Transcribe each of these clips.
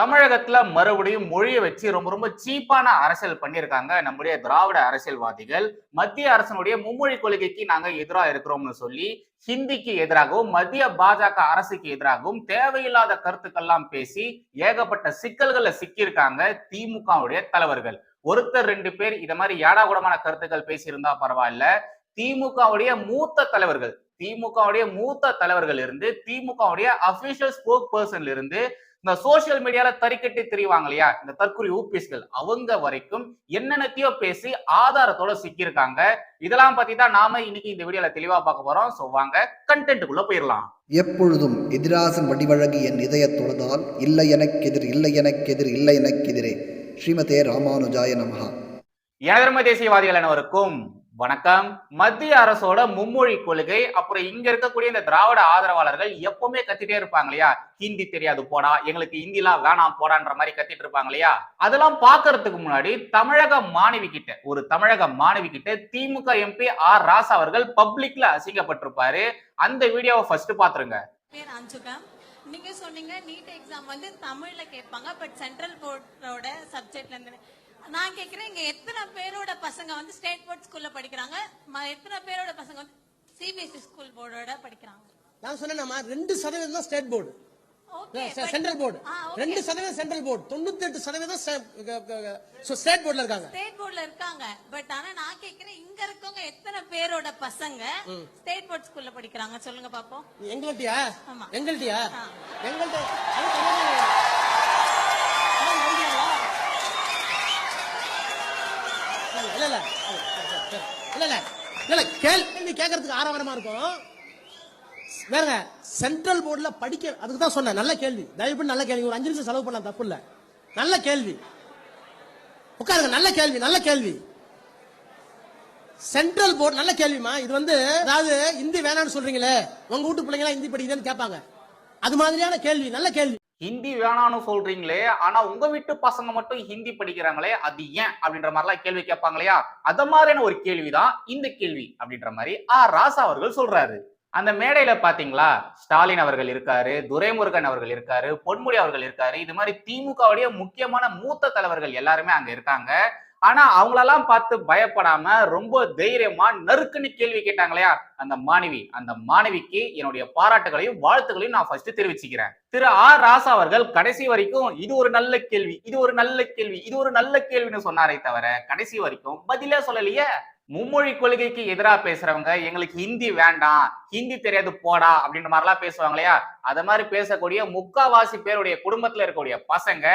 தமிழகத்துல மறுபடியும் மொழியை வச்சு ரொம்ப ரொம்ப சீப்பான அரசியல் பண்ணியிருக்காங்க நம்முடைய திராவிட அரசியல்வாதிகள். மத்திய அரசனுடைய மும்மொழி கொள்கைக்கு நாங்க எதிராக இருக்கிறோம்னு சொல்லி ஹிந்திக்கு எதிராகவும் மத்திய பாஜக அரசுக்கு எதிராகவும் தேவையில்லாத கருத்துக்கள்லாம் பேசி ஏகப்பட்ட சிக்கல்களை சிக்கியிருக்காங்க திமுகவுடைய தலைவர்கள். ஒருத்தர் ரெண்டு பேர் இத மாதிரி ஏடாகூடமான கருத்துக்கள் பேசியிருந்தா பரவாயில்ல. திமுகவுடைய மூத்த தலைவர்கள் திமுகவுடைய மூத்த தலைவர்கள் இருந்து திமுகவுடைய அபிஷியல் ஸ்போக் பர்சன்ல இருந்து இந்த சோசியல் மீடியால தறிக்கட்டி தெரிவாங்க இல்லையா? இந்த தற்கொலை ஊபிஸ்கள். அவங்க வரைக்கும் என்னென்னத்தையோ பேசி ஆதாரத்தோட சிக்கியிருக்காங்க. இதெல்லாம் பத்தி தான் நாம இன்னைக்கு இந்த வீடியோல தெளிவா பார்க்க போறோம். சோ வாங்க கண்டென்ட்டுக்குள்ள போயிடலாம். எப்பொழுதும் எதிராசன் வடிவழகு என் இதய தொழுதால் இல்லை எனக்கெதிர் இல்லை எனக்கெதிர் இல்லை எனக்கெதிரே ஸ்ரீமதே ராமானுஜாய நமஹா. எனதர்ம தேசியவாதிகள் அனைவருக்கும் வணக்கம். மத்திய அரசோட மும்மொழி கொள்கை அப்புறம் இங்க இருக்கக்கூடிய இந்த திராவிட ஆதரவாளர்கள் எப்பவுமே கத்திட்டே இருப்பாங்க இல்லையா? ஹிந்தி தெரியாது போடா எங்களுக்கு ஹிந்திலாம் வேணாம் போடான்ற மாதிரி கத்திட்டு இருப்பாங்க இல்லையா? அதெல்லாம் பாக்குறதுக்கு முன்னாடி தமிழக மாணவி கிட்ட ஒரு தமிழக மாணவி கிட்ட திமுக எம்பி ஆர் ராசா அவர்கள் பப்ளிக்ல அசிங்கப்பட்டிருப்பாரு. அந்த வீடியோவை ஃபர்ஸ்ட் பாத்துருங்க. நீங்க சொன்னீங்க நீட் எக்ஸாம் வந்து தமிழ்ல கேட்பாங்க பட் சென்ட்ரல் போர்டோட சப்ஜெக்ட்ல இருந்து நான் கேக்குறேன் இங்க எத்தனை பேரோட பசங்க வந்து ஸ்டேட் போர்ட் ஸ்கூல்ல படிக்கிறாங்க? எத்தனை பேரோட பசங்க வந்து சிபிஎஸ்இ ஸ்கூல் போர்டோட படிக்கிறாங்க? நான் சொன்னேன்மா ரெண்டு சதவீதம் தான் ஸ்டேட் போர்டு. Central board. ரெண்டு சதவீதம் சென்ட்ரல் போர்டு. தொண்ணூத்தி எட்டு சதவீதம் ஸ்டேட் போர்டுல இருக்காங்க. ஸ்டேட் போர்ட்ல இருக்காங்க. பட் ஆனா நான் கேக்குறேன் இங்க இருக்கவங்க எத்தனை பேரோட பசங்க ஸ்டேட் போர்ட் ஸ்கூல்ல படிக்கிறாங்க? சொல்லுங்க பாப்போம். எங்கள்கிட்டயா ஆமா. எங்கள்கிட்டயா. எங்கள்கிட்ட அது தெரியாதா? அதான் வருவீங்களா? இல்ல இல்ல. இல்ல இல்ல. இல்ல கேள்வி கேட்கறதுக்கு ஆரவாரமா இருக்கும். வேறங்க சென்ட்ரல் போர்டுல படிக்க அதுக்கு தான் சொன்னேன். நல்ல கேள்வி. தயவு நல்ல கேள்வி. ஒரு அஞ்சு நிமிஷம் செலவு பண்ணலாம் தப்பு இல்லை. நல்ல கேள்வி. உட்காருங்க நல்ல கேள்வி நல்ல கேள்வி. சென்ட்ரல் போர்டு நல்ல கேள்விமா இது வந்து அதாவது இந்தி வேணாம்னு சொல்றீங்களே. உங்க வீட்டு பிள்ளைங்க ஹிந்தி படிக்குதுன்னு கேட்பாங்க. அது மாதிரியான கேள்வி நல்ல கேள்வி. ஹிந்தி வேணான்னு சொல்றீங்களே ஆனா உங்க வீட்டு பசங்க மட்டும் ஹிந்தி படிக்கிறாங்களே அது ஏன் அப்படின்ற மாதிரிலாம் கேள்வி கேட்பாங்க இல்லையா? அத மாதிரியான ஒரு கேள்விதான் இந்த கேள்வி அப்படின்ற மாதிரி ஆ. ராசா அவர்கள் சொல்றாரு. அந்த மேடையில பாத்தீங்களா? ஸ்டாலின் அவர்கள் இருக்காரு துரைமுருகன் அவர்கள் இருக்காரு பொன்முடி அவர்கள் இருக்காரு. இது மாதிரி திமுகவுடைய முக்கியமான மூத்த தலைவர்கள் எல்லாருமே அங்க இருக்காங்க. ஆனா அவங்களெல்லாம் பார்த்து பயப்படாம ரொம்ப தைரியமா நறுக்குன்னு கேள்வி கேட்டாங்க இல்லையா? அந்த மாணவி. அந்த மாணவிக்கு என்னுடைய பாராட்டுகளையும் வாழ்த்துக்களையும் நான் ஃபர்ஸ்ட் தெரிவிச்சுக்கிறேன். திரு ஆர் ராசா அவர்கள் கடைசி வரைக்கும் இது ஒரு நல்ல கேள்வி இது ஒரு நல்ல கேள்வி இது ஒரு நல்ல கேள்வின்னு சொன்னாரே தவிர கடைசி வரைக்கும் பதிலே சொல்லலையே? மும்மொழி கொள்கைக்கு எதிராக பேசுறவங்க எங்களுக்கு ஹிந்தி வேண்டாம் ஹிந்தி தெரியாது போடா அப்படின்ற மாதிரிலாம் பேசுவாங்க இல்லையா? அத மாதிரி பேசக்கூடிய முக்காவாசி பேருடைய குடும்பத்துல இருக்கக்கூடிய பசங்க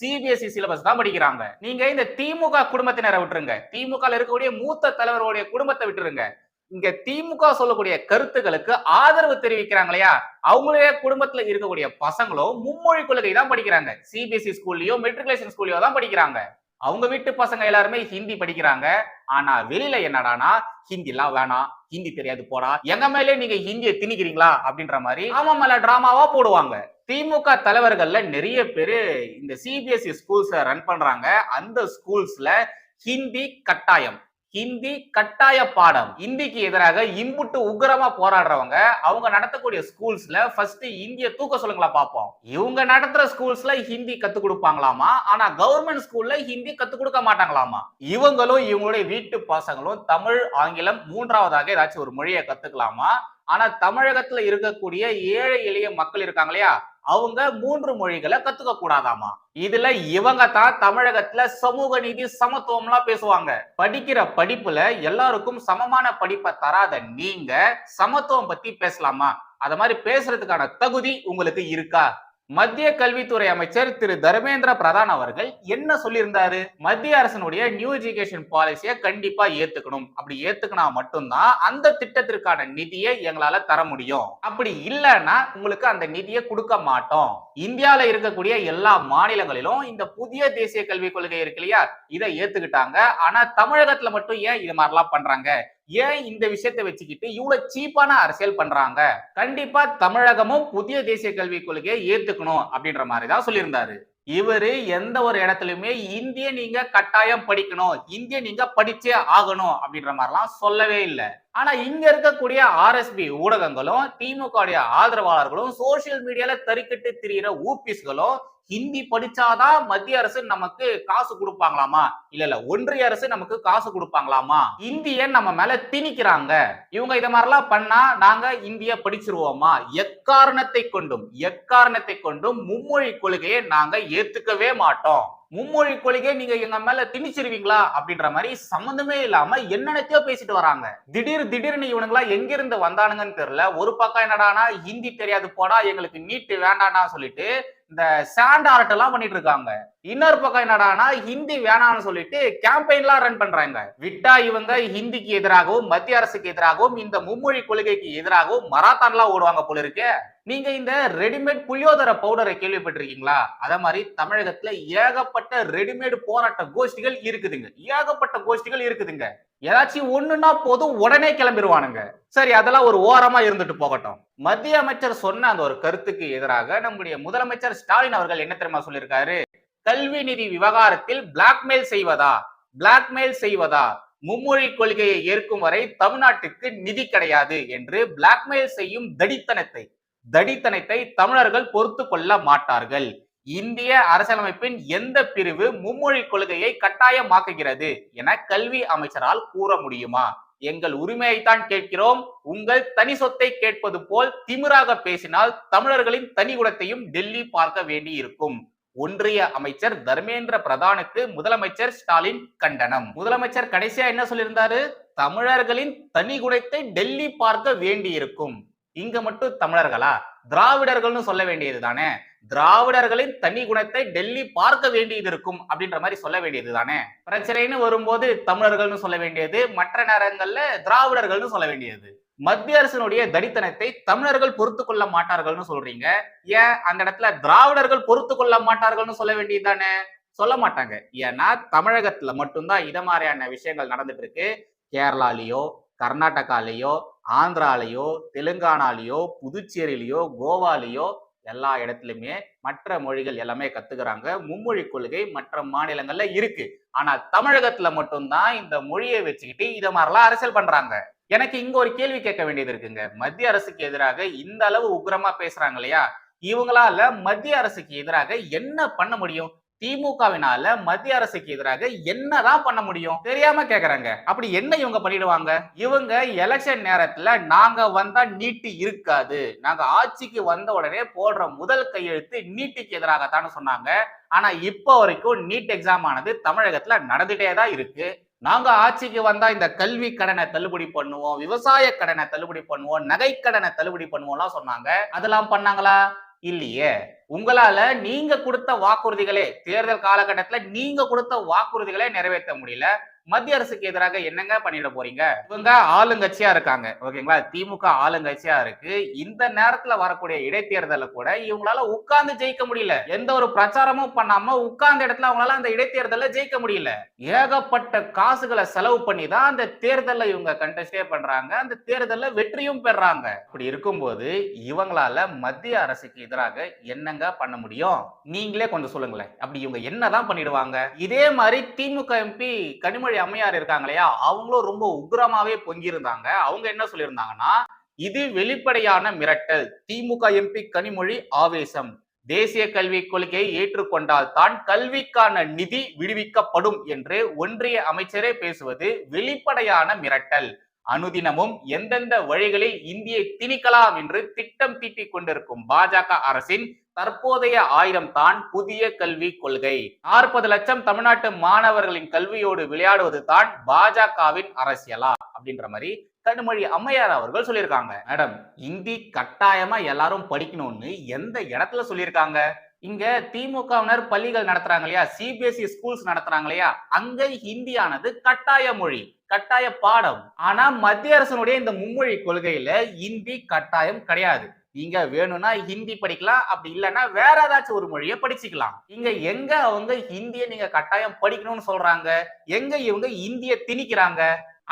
சிபிஎஸ்இ சிலபஸ் தான் படிக்கிறாங்க. நீங்க இந்த திமுக குடும்பத்தினரை விட்டுருங்க. திமுக இருக்கக்கூடிய மூத்த தலைவருடைய குடும்பத்தை விட்டுருங்க. இங்க திமுக சொல்லக்கூடிய கருத்துக்களுக்கு ஆதரவு தெரிவிக்கிறாங்க இல்லையா? அவங்களுடைய குடும்பத்துல இருக்கக்கூடிய பசங்களும் மும்மொழி கொள்கை தான் படிக்கிறாங்க. சிபிஎஸ்இ ஸ்கூல்லயோ மெட்ரிகுலேஷன் ஸ்கூல்லயோ தான் படிக்கிறாங்க. அவங்க வீட்டு பசங்க எல்லாருமே ஹிந்தி படிக்கிறாங்க. ஆனா வெளியில என்னடானா ஹிந்தி எல்லாம் வேணாம். ஹிந்தி தெரியாது போடா. எங்க மேலே நீங்க ஹிந்தியை திணிக்கிறீங்களா? அப்படின்ற மாதிரி ஆமா மேல டிராமாவா போடுவாங்க. திமுக தலைவர்கள்ல நிறைய பேரு இந்த சிபிஎஸ்இ ஸ்கூல்ஸ் ரன் பண்றாங்க. அந்த ஸ்கூல்ஸ்ல ஹிந்தி கட்டாயம். ஹிந்தி கட்டாய பாடம். இந்திக்கு எதிராக இம்புட்டு உக்கிரமா போராடுறவங்க அவங்க நடத்தக்கூடிய ஸ்கூல்ஸ்ல ஃபர்ஸ்ட் இந்திய தூக்க சொல்லுங்களா பார்ப்போம் இவங்க நடத்துற ஸ்கூல்ஸ்ல ஹிந்தி கத்து கொடுப்பாங்களாமா? ஆனா கவர்மெண்ட் ஸ்கூல்ல ஹிந்தி கத்து கொடுக்க மாட்டாங்களாமா? இவங்களும் இவங்களுடைய வீட்டு பசங்களும் தமிழ் ஆங்கிலம் மூன்றாவதாக ஏதாச்சும் ஒரு மொழியை கத்துக்கலாமா? ஆனா தமிழகத்துல இருக்கக்கூடிய ஏழை எளிய மக்கள் இருக்காங்க இல்லையா? அவங்க மூன்று மொழிகளை கத்துக்க கூடாதாமா? இதுல இவங்க தான் தமிழகத்துல சமூக நீதி சமத்துவம்லாம் பேசுவாங்க. படிக்கிற படிப்புல எல்லாருக்கும் சமமான படிப்பை தராத நீங்க சமத்துவம் பத்தி பேசலாமா? அத மாதிரி பேசுறதுக்கான தகுதி உங்களுக்கு இருக்கா? மத்திய கல்வித்துறை அமைச்சர் திரு. தர்மேந்திர பிரதான் அவர்கள் என்ன சொல்லியிருந்தாரு? மத்திய அரசனுடைய நியூ எஜுகேஷன் பாலிசியை கண்டிப்பா ஏத்துக்கணும். அப்படி ஏத்துக்கினா மட்டும்தான் அந்த திட்டத்திற்கான நிதியை எங்களால தர முடியும். அப்படி இல்லைன்னா உங்களுக்கு அந்த நிதியை கொடுக்க மாட்டோம். இந்தியால இருக்கக்கூடிய எல்லா மாநிலங்களிலும் இந்த புதிய தேசிய கல்விக் கொள்கை இருக்கு இல்லையா? இதை ஏத்துக்கிட்டாங்க. ஆனா தமிழகத்துல மட்டும் ஏன் இது மாதிரிலாம் பண்றாங்க? ஏன் இந்த விஷயத்தை வச்சுக்கிட்டு இவ்வளவு சீப்பான அரசியல் பண்றாங்க? கண்டிப்பா தமிழகமும் புதிய தேசிய கல்விக் கொள்கையை ஏத்துக்கணும் அப்படின்ற மாதிரி தான் சொல்லியிருந்தாரு. இவரு எந்த ஒரு இடத்துலயுமே இந்திய நீங்க கட்டாயம் படிக்கணும் இந்திய நீங்க படிச்சே ஆகணும் அப்படின்ற மாதிரிலாம் சொல்லவே இல்லை. ஆனா இங்க இருக்கக்கூடிய ஆர்எஸ்பி ஊடகங்களும் திமுக ஆதரவாளர்களும் சோசியல் மீடியால தறிக்கிட்டு திரியிற ஊபிஸ்களும் ஹிந்தி படிச்சாதான் மத்திய அரசு நமக்கு காசு கொடுப்பாங்களாமா? இல்ல இல்ல ஒன்றிய அரசு நமக்கு காசு கொடுப்பாங்களாமா? இந்திய நம்ம மேல திணிக்கிறாங்க. இவங்க இத மாதிரிலாம் பண்ணா நாங்க இந்திய படிச்சிருவோமா? எக்காரணத்தை கொண்டும் எக்காரணத்தை கொண்டும் மும்மொழி கொள்கையை நாங்க ஏத்துக்கவே மாட்டோம். மும்மொழி கொள்கையை நீங்க எங்க மேல திணிச்சிருவீங்களா அப்படின்ற மாதிரி சம்மந்தமே இல்லாம என்னென்னத்தையோ பேசிட்டு வராங்க. திடீர் திடீர்னு இவனுங்களா எங்க இருந்து வந்தானுங்கன்னு தெரியல. ஒரு பக்கம் என்னடானா ஹிந்தி தெரியாது போடா எங்களுக்கு நீட்டு வேண்டாம்னா சொல்லிட்டு இந்த சாண்ட் ஆர்ட் எல்லாம் பண்ணிட்டு இருக்காங்க. இன்னொரு பக்கம் என்னடானா ஹிந்தி வேணாம்னு சொல்லிட்டு கேம்பெயின்லாம் ரன் பண்றாங்க. விட்டா இவங்க ஹிந்திக்கு எதிராகவும் மத்திய அரசுக்கு எதிராகவும் இந்த மும்மொழி கொள்கைக்கு எதிராகவும் மராத்தான்லாம் ஓடுவாங்க போல இருக்கு. நீங்க இந்த ரெடிமேட் புளியோதர பவுடரை கேள்விப்பட்டிருக்கீங்களா? அதே மாதிரி தமிழகத்துல ஏகப்பட்ட ரெடிமேட் போராட்ட கோஷ்டிகள் இருக்குதுங்க. ஏகப்பட்ட கோஷ்டிகள் இருக்குதுங்க. ஏதாச்சும் ஒண்ணுன்னா போதும் உடனே கிளம்பிடுவானுங்க சரி அதெல்லாம் ஒரு ஓரமா இருந்துட்டு போகட்டும். மத்திய அமைச்சர் சொன்ன அந்த ஒரு கருத்துக்கு எதிராக நம்முடைய முதலமைச்சர் ஸ்டாலின் அவர்கள் என்ன தெரியுமா சொல்லியிருக்காரு? கல்வி நிதி விவகாரத்தில் பிளாக்மெயில் செய்வதா? பிளாக்மெயில் செய்வதா? மும்மொழி கொள்கையை ஏற்கும் வரை தமிழ்நாட்டுக்கு நிதி கிடையாது என்று பிளாக்மெயில் செய்யும் தடித்தனத்தை தடித்தனத்தை தமிழர்கள் பொறுத்து கொள்ள மாட்டார்கள். இந்திய அரசியலமைப்பின் எந்த பிரிவு மும்மொழி கொள்கையை கட்டாயமாக்குகிறது என கல்வி அமைச்சரால் கூற முடியுமா? எங்கள் உரிமையைத்தான் கேட்கிறோம். உங்கள் தனி சொத்தை கேட்பது போல் திமிராக பேசினால் தமிழர்களின் தனி குணத்தையும் டெல்லி பார்க்க வேண்டி இருக்கும் ஒன்றிய அமைச்சர் தர்மேந்திர பிரதானுக்கு முதலமைச்சர் ஸ்டாலின் கண்டனம். முதலமைச்சர் கடைசியா என்ன சொல்லியிருந்தாரு? தமிழர்களின் தனி குணத்தை டெல்லி பார்க்க வேண்டியிருக்கும். இங்க மட்டும் தமிழர்களா? திராவிடர்கள்னு சொல்ல வேண்டியது தானே திராவிடர்களின் தனி குணத்தை டெல்லி பார்க்க வேண்டியது இருக்கும் அப்படின்ற மாதிரி சொல்ல வேண்டியது தானே? பிரச்சனைன்னு வரும்போது தமிழர்கள்னு சொல்ல வேண்டியது மற்ற நேரங்கள்ல திராவிடர்கள்னு சொல்ல வேண்டியது. மத்திய அரசினுடைய தனித்தனத்தை தமிழர்கள் பொறுத்து கொள்ள மாட்டார்கள்னு சொல்றீங்க. ஏன்? அந்த இடத்துல திராவிடர்கள் பொறுத்து கொள்ள மாட்டார்கள்னு சொல்ல வேண்டியது தானே? சொல்ல மாட்டாங்க. ஏன்னா தமிழகத்துல மட்டும்தான் இத மாதிரியான விஷயங்கள் நடந்துட்டு இருக்கு கேரளாலேயோ கர்நாடகாலேயோ ஆந்திராலேயோ தெலுங்கானாலேயோ புதுச்சேரியிலேயோ கோவாலேயோ எல்லா இடத்துலையுமே மற்ற மொழிகள் எல்லாமே கத்துக்கிறாங்க. மும்மொழி கொள்கை மற்ற மாநிலங்கள்ல இருக்கு. ஆனா தமிழகத்துல மட்டும்தான் இந்த மொழியை வச்சுக்கிட்டு இதை மாதிரிலாம் அரசியல் பண்றாங்க. எனக்கு இங்க ஒரு கேள்வி கேட்க வேண்டியது இருக்குங்க. மத்திய அரசுக்கு எதிராக இந்த அளவு உக்கிரமா பேசுறாங்க இல்லையா? இவங்களால மத்திய அரசுக்கு எதிராக என்ன பண்ண முடியும்? திமுகவினால மத்திய அரசுக்கு எதிராக என்னதான் பண்ண முடியும்? தெரியாம கேக்குறாங்க. அப்படி என்ன இவங்க பண்ணிடுவாங்க? இவங்க எலெக்ஷன் நேரத்துல நாங்க வந்தா நீட்டு இருக்காது. நாங்க ஆட்சிக்கு வந்த உடனே போடுற முதல் கையெழுத்து நீட்டுக்கு எதிராகத்தான்னு சொன்னாங்க. ஆனா இப்போ வரைக்கும் நீட் எக்ஸாம் ஆனது தமிழகத்துல நடந்துட்டே தான் இருக்கு. நாங்க ஆட்சிக்கு வந்தா இந்த கல்வி கடனை தள்ளுபடி பண்ணுவோம் விவசாய கடனை தள்ளுபடி பண்ணுவோம் நகை கடனை தள்ளுபடி பண்ணுவோம்லாம் சொன்னாங்க. அதெல்லாம் பண்ணாங்களா? இல்லையே? உங்களால நீங்க கொடுத்த வாக்குறுதிகளே தேர்தல் காலகட்டத்துல நீங்க கொடுத்த வாக்குறுதிகளே நிறைவேற்ற முடியல. மத்திய அரசுக்கு எதிராக என்னங்க பண்ணிட போறீங்க? இவங்க ஆளுங்கட்சியா இருக்காங்க. ஓகேங்களா? திமுக ஆளுங்கட்சியா இருக்கு. இந்த நேரத்துல வரக்கூடிய இடைத்தேர்தல கூட இவங்களால உட்கார்ந்து ஜெயிக்க முடியல. எந்த ஒரு பிரச்சாரமும் பண்ணாம உட்கார்ந்த இடத்துல அவங்களால அந்த இடைத்தேர்தல ஜெயிக்க முடியல. ஏகப்பட்ட காசுகளை செலவு பண்ணி தான் அந்த தேர்தல இவங்க கண்டஸ்டே பண்றாங்க. அந்த தேர்தல வெற்றியும் பெறாங்க. இப்படி இருக்கும்போது இவங்களால மத்திய அரசுக்கு எதிராக என்னங்க பண்ண முடியும்? நீங்களே கொஞ்சம் சொல்லுங்களேன். அப்படி இவங்க என்னதான் பண்ணிடுவாங்க? இதே மாதிரி திமுக எம்பி கனிமொழி அம்மையார் இருக்காங்க இல்லையா? அவங்களும் ரொம்ப உக்ரமாவே பொங்கியிருந்தாங்க. அவங்க என்ன சொல்லியிருந்தாங்கன்னா இது வெளிப்படையான மிரட்டல். திமுக எம்பி கனிமொழி ஆவேசம். தேசிய கல்விக் கொள்கையை ஏற்றுக்கொண்டால் தான் கல்விக்கான நிதி விடுவிக்கப்படும் என்று ஒன்றிய அமைச்சரே பேசுவது வெளிப்படையான மிரட்டல். அனுதினமும் எந்தெந்த வழிகளில் இந்தியை திணிக்கலாம் என்று திட்டம் தீட்டிக் கொண்டிருக்கும் பாஜக அரசின் தற்போதைய ஆயிரம் தான் புதிய கல்வி கொள்கை. நாற்பது லட்சம் தமிழ்நாட்டு மாணவர்களின் கல்வியோடு விளையாடுவது தான் பாஜகவின் அரசியலா? அப்படின்ற மாதிரி கனிமொழி அம்மையார் அவர்கள் சொல்லியிருக்காங்க. மேடம் இந்தி கட்டாயமா எல்லாரும் படிக்கணும்னு எந்த இடத்துல சொல்லியிருக்காங்க? இங்க திமுகவினர் பள்ளிகள் நடத்துறாங்க இல்லையா? சிபிஎஸ்இ ஸ்கூல்ஸ் நடத்துறாங்க இல்லையா? அங்க ஹிந்தியானது கட்டாய மொழி கட்டாய பாடம். ஆனா மத்திய அரசனுடைய இந்த மும்மொழி கொள்கையில இந்தி கட்டாயம் கிடையாது. நீங்க வேணும்னா ஹிந்தி படிக்கலாம் அப்படி இல்லைன்னா வேற ஏதாச்சும் ஒரு மொழியை படிச்சுக்கலாம். இங்க எங்க அவங்க ஹிந்தியை நீங்க கட்டாயம் படிக்கணும்னு சொல்றாங்க? எங்க இவங்க இந்திய திணிக்கிறாங்க?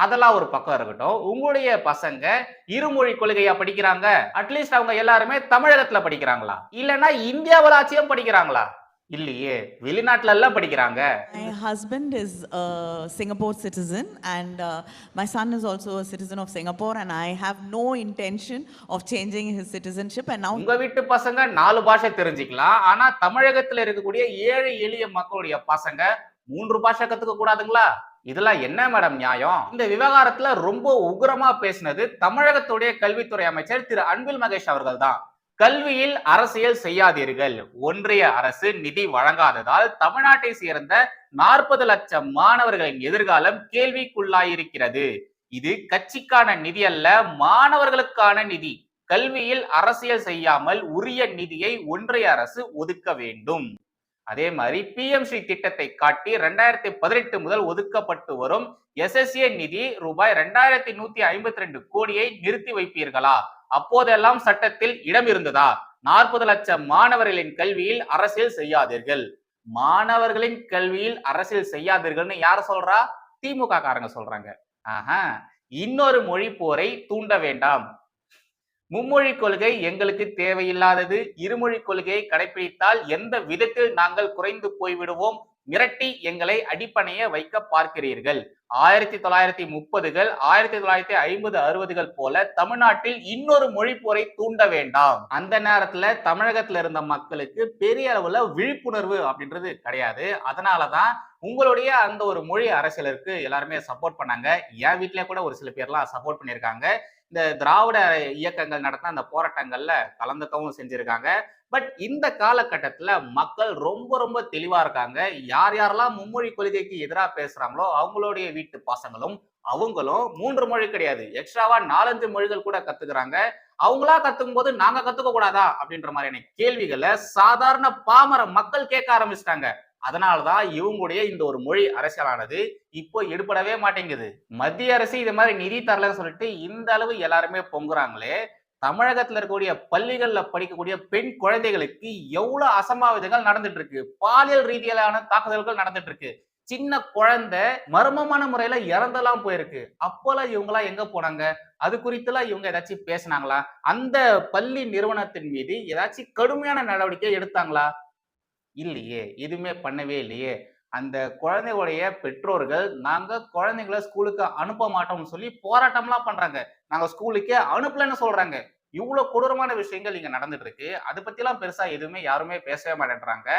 அதெல்லாம் ஒரு பக்கம் இருக்கட்டும். உங்களுடைய பசங்க இருமொழி கொள்கையா படிக்கிறாங்க? அட்லீஸ்ட் அவங்க எல்லாருமே தமிழகத்துல படிக்கிறாங்களா? இல்லைன்னா இந்தியாவலாச்சியும் படிக்கிறாங்களா? இல்லையே வெளிநாட்டுல எல்லாம் படிக்கிறாங்க. My husband is a Singapore citizen, and uh, my son is also a citizen of Singapore, and I have no intention of changing his citizenship. And now உங்க வீட்டு பசங்க நாலு பாஷை தெரிஞ்சுக்கலாம். ஆனா தமிழகத்துல இருக்கக்கூடிய ஏழை எளிய மக்களுடைய பசங்க மூன்று பாஷை கத்துக்க கூடாதுங்களா? இதெல்லாம் என்ன மேடம் நியாயம்? இந்த விவகாரத்துல ரொம்ப உக்ரமா பேசினது தமிழகத்துடைய கல்வித்துறை அமைச்சர் திரு அன்பில் மகேஷ் அவர்கள் தான் கல்வியில் அரசியல் செய்யாதீர்கள். ஒன்றிய அரசு நிதி வழங்காததால் தமிழ்நாட்டை சேர்ந்த நாற்பது லட்சம் மாணவர்களின் எதிர்காலம் கேள்விக்குள்ளாயிருக்கிறது. இது கட்சிக்கான நிதி அல்ல மாணவர்களுக்கான நிதி. கல்வியில் அரசியல் செய்யாமல் உரிய நிதியை ஒன்றிய அரசு ஒதுக்க வேண்டும். அதே மாதிரி பிஎம் ஸ்ரீ திட்டத்தை காட்டி ரெண்டாயிரத்தி பதினெட்டு முதல் ஒதுக்கப்பட்டு வரும் எஸ்எஸ்ஏ நிதி ரூபாய் ரெண்டாயிரத்தி நூத்தி ஐம்பத்தி ரெண்டு கோடியை நிறுத்தி வைப்பீர்களா? அப்போதெல்லாம் சட்டத்தில் இடம் இருந்ததா? நாற்பது லட்சம் மாணவர்களின் கல்வியில் அரசியல் செய்யாதீர்கள். மாணவர்களின் கல்வியில் அரசியல் செய்யாதீர்கள்னு யார் சொல்றா? திமுக காரங்க சொல்றாங்க. ஆஹா. இன்னொரு மொழி போரை தூண்ட வேண்டாம். மும்மொழி கொள்கை எங்களுக்கு தேவையில்லாதது. இருமொழி கொள்கையை கடைபிடித்தால் எந்த விதத்தில் நாங்கள் குறைந்து போய்விடுவோம்? மிரட்டி எங்களை அடிப்பணைய வைக்க பார்க்கிறீர்கள். ஆயிரத்தி தொள்ளாயிரத்தி முப்பதுகள் ஆயிரத்தி தொள்ளாயிரத்தி ஐம்பது அறுபதுகள் போல தமிழ்நாட்டில் இன்னொரு மொழி போரை தூண்ட வேண்டாம். அந்த நேரத்துல தமிழகத்துல இருந்த மக்களுக்கு பெரிய அளவுல விழிப்புணர்வு அப்படின்றது கிடையாது. அதனாலதான் உங்களுடைய அந்த ஒரு மொழி அரசியலுக்கு எல்லாருமே சப்போர்ட் பண்ணாங்க. என் வீட்லயே கூட ஒரு சில பேர்லாம் சப்போர்ட் பண்ணியிருக்காங்க. இந்த திராவிட இயக்கங்கள் நடத்தின அந்த போராட்டங்கள்ல கலந்துக்கவும் செஞ்சிருக்காங்க. பட் இந்த காலகட்டத்தில் மக்கள் ரொம்ப ரொம்ப தெளிவாக இருக்காங்க. யார் யாரெல்லாம் மும்மொழி கொள்கைக்கு எதிராக பேசுகிறாங்களோ அவங்களுடைய வீட்டு பசங்களும் அவங்களும் மூன்று மொழி கிடையாது. எக்ஸ்ட்ராவா நாலஞ்சு மொழிகள் கூட கத்துக்கிறாங்க. அவங்களா கத்துக்கும் போது நாங்க கத்துக்க கூடாதா? அப்படின்ற மாதிரியான கேள்விகளை சாதாரண பாமர மக்கள் கேட்க ஆரம்பிச்சிட்டாங்க. அதனாலதான் இவங்களுடைய இந்த ஒரு மொழி அரசியலானது இப்போ எடுபடவே மாட்டேங்குது. மத்திய அரசு இது மாதிரி நிதி தரலன்னு சொல்லிட்டு இந்த அளவு எல்லாருமே பொங்குறாங்களே தமிழகத்துல இருக்கக்கூடிய பள்ளிகள்ல படிக்கக்கூடிய பெண் குழந்தைகளுக்கு எவ்வளவு அசம்பாவிதங்கள் நடந்துட்டு இருக்கு? பாலியல் ரீதியிலான தாக்குதல்கள் நடந்துட்டு இருக்கு. சின்ன குழந்தை மர்மமான முறையில இறந்தெல்லாம் போயிருக்கு. அப்போல்லாம் இவங்களாம் எங்க போனாங்க? அது குறித்துலாம் இவங்க ஏதாச்சும் பேசினாங்களா? அந்த பள்ளி நிறுவனத்தின் மீது ஏதாச்சும் கடுமையான நடவடிக்கை எடுத்தாங்களா? இல்லையே. எதுவுமே பண்ணவே இல்லையே. அந்த குழந்தைகளுடைய பெற்றோர்கள் நாங்க குழந்தைங்களை ஸ்கூலுக்கு அனுப்ப மாட்டோம்னு சொல்லி போராட்டம்லாம் பண்றாங்க. நாங்க ஸ்கூலுக்கே அனுப்பலன்னு சொல்றாங்க. இவ்வளவு கொடூரமான விஷயங்கள் இங்க நடந்துட்டு இருக்கு அதை பத்திலாம் பெருசா எதுவுமே யாருமே பேசவே மாட்டேன்றாங்க.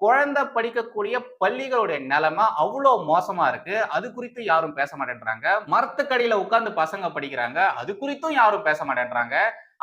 குழந்தை படிக்கக்கூடிய பள்ளிகளுடைய நிலைமை அவ்வளோ மோசமா இருக்கு. அது குறித்து யாரும் பேச மாட்டேன்றாங்க. மரத்துக்கடியில உட்கார்ந்து பசங்க படிக்கிறாங்க. அது குறித்தும் யாரும் பேச மாட்டேன்றாங்க.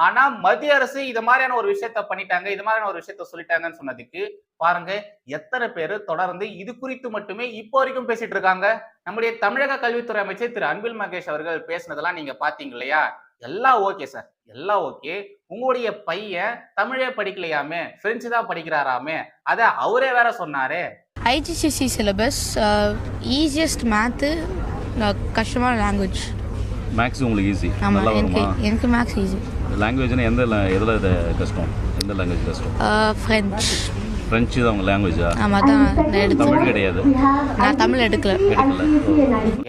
ஆனா மத்திய அரசு இது மாதிரியான ஒரு விஷயத்த பண்ணிட்டாங்க இது மாதிரியான ஒரு விஷயத்த சொல்லிட்டாங்கன்னு சொன்னதுக்கு பாருங்க எத்தனை பேர் தொடர்ந்து இது குறித்து மட்டுமே இப்போ வரைக்கும் பேசிட்டு இருக்காங்க. நம்முடைய தமிழக கல்வித்துறை அமைச்சர் திரு அன்பில் மகேஷ் அவர்கள் பேசினதெல்லாம் நீங்க பாத்தீங்க இல்லையா? எல்லாம் ஓகே சார் எல்லாம் ஓகே உங்களுடைய பையன் தமிழே படிக்கலையாமே? பிரெஞ்சு தான் படிக்கிறாராமே? அத அவரே வேற சொன்னாரே. ஐஜிசிசி சிலபஸ் ஈஸியஸ்ட் மேத்து கஷ்டமான லாங்குவேஜ் மேக்ஸ் உங்களுக்கு ஈஸி ஆமாம் நல்லா எனக்கு வருமா? எனக்கு மேக்ஸ் ஈஸி லாங்குவேஜ்னா எந்த எதுல இது கஷ்டம்? எந்த லாங்குவேஜ் கஷ்டம்? ஃப்ரெஞ்ச் ஃப்ரெஞ்சு தான் உங்கள் லாங்குவேஜா ஆமாம் தான் தமிழ் கிடையாது. நான் தமிழ் எடுக்கல. எடுக்கல.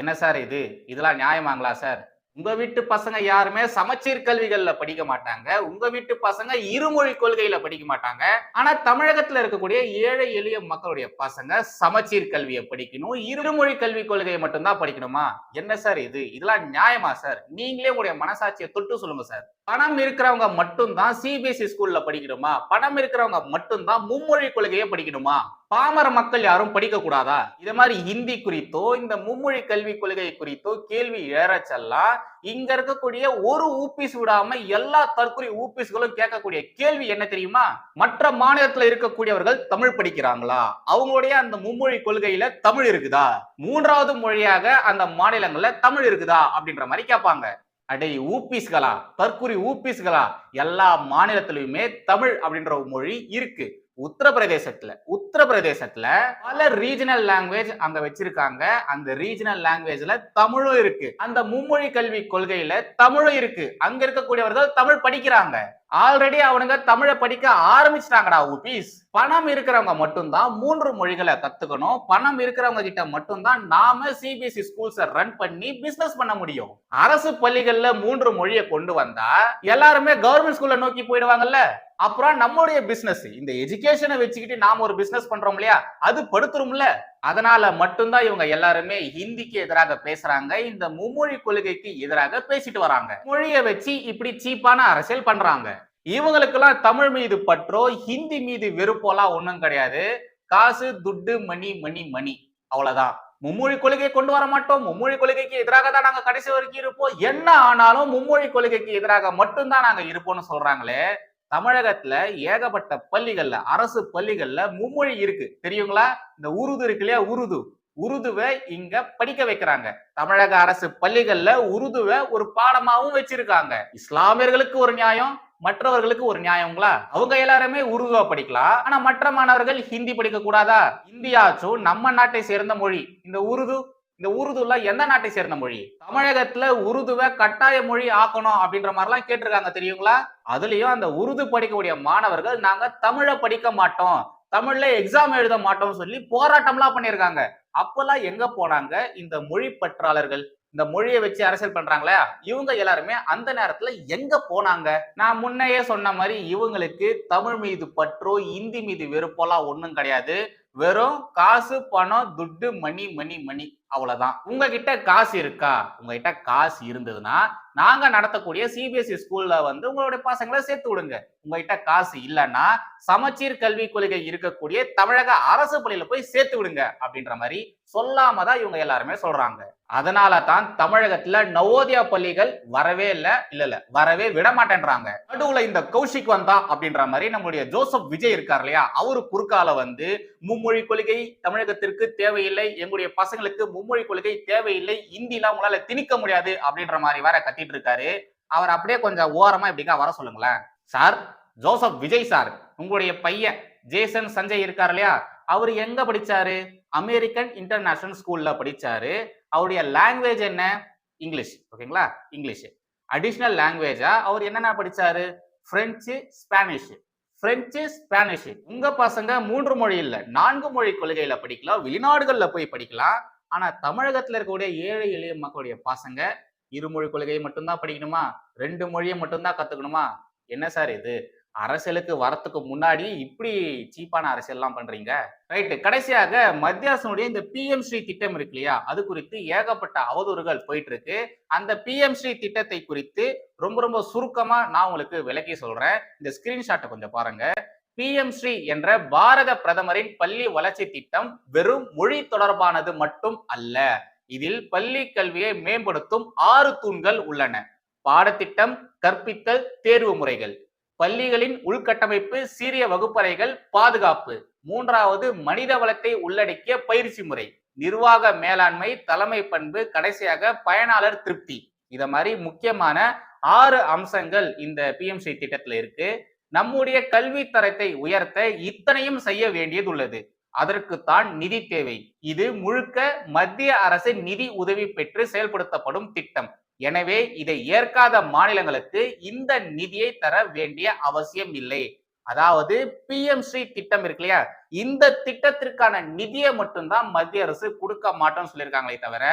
என்ன சார் இது? இதெல்லாம் நியாயமாங்களா சார் உங்க வீட்டு பசங்க யாருமே சமச்சீர் கல்விகள்ல படிக்க மாட்டாங்க. உங்க வீட்டு பசங்க இருமொழி கொள்கையில படிக்க மாட்டாங்க. ஆனா தமிழகத்துல இருக்கக்கூடிய ஏழை எளிய மக்களுடைய பசங்க சமச்சீர் கல்வியை படிக்கணும். இருமொழி கல்வி கொள்கையை மட்டும்தான் படிக்கணுமா? என்ன சார் இது? இதெல்லாம் நியாயமா சார்? நீங்களே உங்களுடைய மனசாட்சியை தொட்டு சொல்லுங்க சார். பணம் இருக்கிறவங்க மட்டும்தான் சிபிஎஸ்சி ஸ்கூல்ல படிக்கணுமா? பணம் இருக்கிறவங்க மட்டும்தான் மும்மொழி கொள்கையை படிக்கணுமா? பாமர மக்கள் யாரும் படிக்க கூடாதா? இது மாதிரி ஹிந்தி குறித்தோ இந்த மும்மொழி கல்வி கொள்கை குறித்தோ கேள்வி ஏறச்செல்லாம் இங்க இருக்கக்கூடிய ஒரு ஊபிஸ் விடாம எல்லா தற்கொலை ஊபிஸ்களும் கேட்கக்கூடிய கேள்வி என்ன தெரியுமா? மற்ற மாநிலத்துல இருக்கக்கூடியவர்கள் தமிழ் படிக்கிறாங்களா? அவங்களுடைய அந்த மும்மொழி கொள்கையில தமிழ் இருக்குதா? மூன்றாவது மொழியாக அந்த மாநிலங்கள்ல தமிழ் இருக்குதா? அப்படின்ற மாதிரி கேட்பாங்க. அடே ஊபிஸ்களா தற்குறி ஊபிஸ்களா எல்லா மாநிலத்திலுமே தமிழ் அப்படின்ற ஒரு மொழி இருக்கு. உத்தரப்பிரதேசத்துல உத்தரப்பிரதேசத்துல பல ரீஜனல் லாங்குவேஜ் அங்க வச்சிருக்காங்க. அந்த ரீஜனல் லாங்குவேஜ்ல தமிழும் இருக்கு. அந்த மும்மொழி கல்வி கொள்கையில தமிழும் இருக்கு. அங்க இருக்கக்கூடியவர்கள் தமிழ் படிக்கிறாங்க. ஆல்ரெடி அவனுங்க தமிழை படிக்க ஆரம்பிச்சிட்டாங்கடா உபீஸ் பணம் இருக்கிறவங்க மட்டும்தான் மூன்று மொழிகளை கத்துக்கணும். பணம் இருக்கிறவங்க கிட்ட மட்டும்தான் நாம சிபிஎஸ்இ ஸ்கூல்ஸை ரன் பண்ணி பிசினஸ் பண்ண முடியும். அரசு பள்ளிகள்ல மூன்று மொழியை கொண்டு வந்தா எல்லாருமே கவர்மெண்ட் ஸ்கூல்ல நோக்கி போயிடுவாங்கல்ல. அப்புறம் நம்மளுடைய பிசினஸ் இந்த எஜுகேஷனை வச்சுக்கிட்டு நாம ஒரு பிசினஸ் பண்றோம் இல்லையா? அது படுத்துரும்ல. அதனால மட்டும்தான் இவங்க எல்லாருமே ஹிந்திக்கு எதிராக பேசுறாங்க. இந்த மும்மொழி கொள்கைக்கு எதிராக பேசிட்டு வராங்க. மொழியை வச்சு இப்படி சீப்பான அரசியல் பண்றாங்க. இவங்களுக்கெல்லாம் தமிழ் மீது பற்றோ ஹிந்தி மீது வெறுப்போலாம் ஒன்றும் கிடையாது. காசு துட்டு மணி மணி மணி. அவ்வளவுதான். மும்மொழி கொள்கையை கொண்டு வர மாட்டோம். மும்மொழி கொள்கைக்கு எதிராக தான் நாங்க கடைசி வரைக்கும் இருப்போம். என்ன ஆனாலும் மும்மொழி கொள்கைக்கு எதிராக மட்டும்தான் நாங்க இருப்போம்னு சொல்றாங்களே தமிழகத்துல ஏகப்பட்ட பள்ளிகள்ல அரசு பள்ளிகள்ல மும்மொழி இருக்கு. தெரியுங்களா? இந்த உருது இருக்கு இல்லையா? உருது. உருதுவை இங்க படிக்க வைக்கிறாங்க. தமிழக அரசு பள்ளிகள்ல உருதுவை ஒரு பாடமாவும் வச்சிருக்காங்க. இஸ்லாமியர்களுக்கு ஒரு நியாயம் மற்றவர்களுக்கு ஒரு நியாயங்களா? அவங்க எல்லாருமே உருதுவா படிக்கலாம் ஆனா மற்ற மாணவர்கள் ஹிந்தி படிக்க கூடாதா? இந்தியாச்சும் நம்ம நாட்டை சேர்ந்த மொழி. இந்த உருது இந்த உருதுல எந்த நாட்டை சேர்ந்த மொழி? தமிழகத்துல உருதுவை கட்டாய மொழி ஆக்கணும் அப்படின்ற மாதிரிலாம் கேட்டிருக்காங்க தெரியுங்களா? அதுலயும் அந்த உருது படிக்கக்கூடிய மாணவர்கள் நாங்க தமிழை படிக்க மாட்டோம். தமிழ்ல எக்ஸாம் எழுத மாட்டோம்னு சொல்லி போராட்டம்லாம் பண்ணியிருக்காங்க. அப்பெல்லாம் எங்க போனாங்க? இந்த மொழி பற்றாளர்கள். இந்த மொழியை வச்சு அரசியல் பண்றாங்களா இவங்க எல்லாருமே அந்த நேரத்துல எங்க போனாங்க? நான் முன்னையே சொன்ன மாதிரி இவங்களுக்கு தமிழ் மீது பற்றோ இந்தி மீது வெறுப்போலாம் ஒண்ணும் கிடையாது. வெறும் காசு பணம் துட்டு மணி மணி மணி அவ்வளவுதான். உங்ககிட்ட காசு இருக்கா? உங்ககிட்ட காசு இருந்ததுன்னா நாங்க நடத்தக்கூடிய சிபிஎஸ்இ ஸ்கூல்ல வந்து உங்களுடைய பசங்களை சேர்த்து விடுங்க. உங்ககிட்ட காசு இல்லைன்னா சமச்சீர் கல்வி கொள்கை இருக்கக்கூடிய தமிழக அரசு பள்ளியில போய் சேர்த்து விடுங்க அப்படின்ற மாதிரி சொல்லாம தான் இவங்க எல்லாருமே சொல்றாங்க. அதனால தான் தமிழகத்துல நவோதயா பள்ளிகள் வரவே இல்லை இல்ல இல்ல வரவே விட மாட்டேன்றாங்க. நடுவுல இந்த கௌஷிக் வந்தா அப்படின்ற மாதிரி நம்மளுடைய ஜோசப் விஜய் இருக்கார் இல்லையா? அவரு குறுக்கால வந்து மும்மொழி கொள்கை தமிழகத்திற்கு தேவையில்லை. எங்களுடைய பசங்களுக்கு மும்மொழி கொள்கை தேவையில்லை. ஹிந்திலாம் உங்களால திணிக்க முடியாது அப்படின்ற மாதிரி வேற கத்திட்டு இருக்காரு. அவர் அப்படியே கொஞ்சம் ஓரமா இப்படிக்கா வர சொல்லுங்களேன். சார் ஜோசப் விஜய் சார் உங்களுடைய பையன் ஜேசன் சஞ்சய் இருக்கார் இல்லையா? அவர் எங்க படிச்சாரு? அமெரிக்கன் இன்டர்நேஷனல் ஸ்கூல்ல படிச்சாரு. அவருடைய லாங்குவேஜ் என்ன? இங்கிலீஷ். ஓகேங்களா? இங்கிலீஷ். அடிஷ்னல் லாங்குவேஜா? அவர் என்னென்ன படிச்சாரு? French Spanish. பிரெஞ்சு ஸ்பானிஷ் உங்க பசங்க மூன்று மொழி இல்லை நான்கு மொழி கொள்கையில படிக்கலாம் வெளிநாடுகளில் போய் படிக்கலாம். ஆனா தமிழகத்துல இருக்கக்கூடிய ஏழை எளிய மக்களுடைய பசங்க இருமொழி கொள்கையை மட்டும்தான் படிக்கணுமா? ரெண்டு மொழியை மட்டும்தான் கத்துக்கணுமா? என்ன சார் இது? அரசியலுக்கு வரத்துக்கு முன்னாடி இப்படி சீப்பான அரசியல்லாம் பண்றீங்க? ரைட்டு கடைசியாக மத்திய அரசனுடைய இந்த பிஎம் ஸ்ரீ திட்டம் இருக்கு இல்லையா? அது குறித்து ஏகப்பட்ட அவதூறுகள் போயிட்டு இருக்கு அந்த பிஎம் ஸ்ரீ திட்டத்தை குறித்து ரொம்ப ரொம்ப சுருக்கமா நான் உங்களுக்கு விளக்கி சொல்றேன். இந்த ஸ்கிரீன்ஷாட்டை கொஞ்சம் பாருங்க. பிஎம் ஸ்ரீ என்ற பாரத பிரதமரின் பள்ளி வளர்ச்சி திட்டம் வெறும் மொழி தொடர்பானது மட்டும் அல்ல. இதில் பள்ளி கல்வியை மேம்படுத்தும் ஆறு தூண்கள் உள்ளன. பாடத்திட்டம் கற்பித்தல் தேர்வு முறைகள். பள்ளிகளின் உள்கட்டமைப்பு சீரிய வகுப்பறைகள் பாதுகாப்பு. மூன்றாவது மனித வளத்தை உள்ளடக்கிய பயிற்சி முறை. நிர்வாக மேலாண்மை தலைமை பண்பு கடைசியாக பயனாளர் திருப்தி. இத மாதிரி முக்கியமான ஆறு அம்சங்கள் இந்த பிஎம்சி திட்டத்துல இருக்கு. நம்முடைய கல்வி தரத்தை உயர்த்த இத்தனையும் செய்ய வேண்டியது உள்ளது. அதற்குத்தான் நிதி தேவை. இது முழுக்க மத்திய அரசு நிதி உதவி பெற்று செயல்படுத்தப்படும் திட்டம். எனவே இதை ஏற்காத மாநிலங்களுக்கு இந்த நிதியை தர வேண்டிய அவசியம் இல்லை. அதாவது பிஎம்சி திட்டம் இருக்கு இல்லையா? இந்த திட்டத்திற்கான நிதியை மட்டும்தான் மத்திய அரசு கொடுக்க மாட்டோம்னு சொல்லியிருக்காங்களே தவிர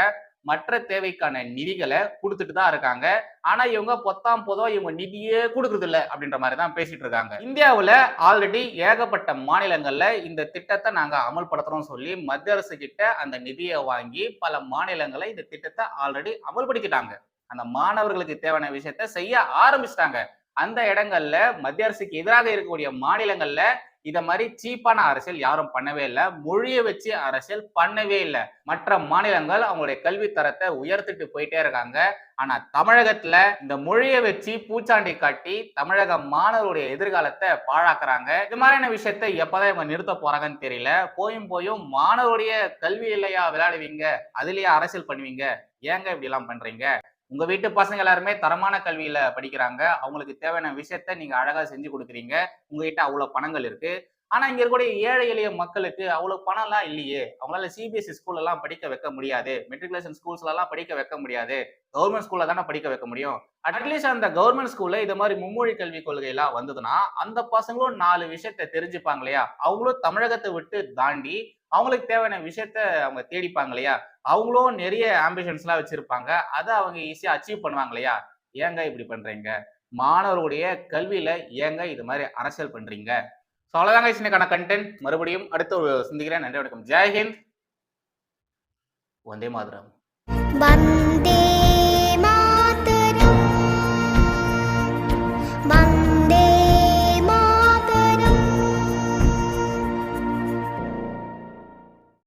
மற்ற தேவைக்கான நிதிகளை கொடுத்துட்டு தான் இருக்காங்க. ஆனா இவங்க பொத்தாம் பொதுவா இவங்க நிதியே கொடுக்கறது இல்லை அப்படின்ற மாதிரி தான் பேசிட்டு இருக்காங்க. இந்தியாவில் ஆல்ரெடி ஏகப்பட்ட மாநிலங்கள்ல இந்த திட்டத்தை நாங்க அமல்படுத்துறோம் சொல்லி மத்திய அரசு கிட்ட அந்த நிதியை வாங்கி பல மாநிலங்களை இந்த திட்டத்தை ஆல்ரெடி அமல்படுத்திட்டாங்க. அந்த மாணவர்களுக்கு தேவையான விஷயத்த செய்ய ஆரம்பிச்சிட்டாங்க. அந்த இடங்கள்ல மத்திய அரசுக்கு எதிராக இருக்கக்கூடிய மாநிலங்கள்ல இத மாதிரி சீப்பான அரசியல் யாரும் பண்ணவே இல்லை. மொழியை வச்சு அரசியல் பண்ணவே இல்லை. மற்ற மாநிலங்கள் அவங்களுடைய கல்வி தரத்தை உயர்த்திட்டு போயிட்டே இருக்காங்க. ஆனா தமிழகத்துல இந்த மொழியை வச்சு பூச்சாண்டி காட்டி தமிழக மாணவருடைய எதிர்காலத்தை பாழாக்குறாங்க. இது மாதிரியான விஷயத்த எப்பதான் இவங்க நிறுத்த போறாங்கன்னு தெரியல. போயும் போயும் மாணவருடைய கல்வி இல்லையா விளையாடுவீங்க? அதுலயே அரசியல் பண்ணுவீங்க. ஏங்க இப்படி எல்லாம் பண்றீங்க? உங்க வீட்டு பசங்க எல்லாருமே தரமான கல்வியில படிக்கிறாங்க. அவங்களுக்கு தேவையான விஷயத்த நீங்க அழகா செஞ்சு கொடுக்குறீங்க. உங்ககிட்ட அவ்வளவு பணங்கள் இருக்கு. ஆனா இங்க இருக்கக்கூடிய ஏழை எளிய மக்களுக்கு அவ்வளவு பணம் எல்லாம் இல்லையே. அவங்களால சிபிஎஸ்சி ஸ்கூல்ல எல்லாம் படிக்க வைக்க முடியாது. மெட்ரிகுலேஷன் ஸ்கூல்ஸ்ல எல்லாம் படிக்க வைக்க முடியாது. கவர்மெண்ட் ஸ்கூல்ல தானே படிக்க வைக்க முடியும். அட்லீஸ்ட் அந்த கவர்மெண்ட் ஸ்கூல்ல இது மாதிரி மும்மொழி கல்வி கொள்கை எல்லாம் வந்ததுன்னா அந்த பசங்களும் நாலு விஷயத்த தெரிஞ்சுப்பாங்க இல்லையா? அவங்களும் தமிழகத்தை விட்டு தாண்டி அவங்களுக்கு தேவையான விஷயத்த அவங்க தேடிப்பாங்க இல்லையா? அவங்களும் நிறைய ஆம்பிஷன்ஸ் எல்லாம் வச்சிருப்பாங்க. அதை அவங்க ஈஸியா அச்சீவ் பண்ணுவாங்க இல்லையா? ஏங்க இப்படி பண்றீங்க? மாணவர்களுடைய கல்வியில ஏங்க இது மாதிரி அரசியல் பண்றீங்க? ஸோ அவ்வளோதாங்க இன்னைக்கான கண்டென்ட் மறுபடியும் அடுத்த ஒரு சிந்திக்கிறேன். நன்றி வணக்கம். ஜெய்ஹிந்த் வந்தே மாதிரம்.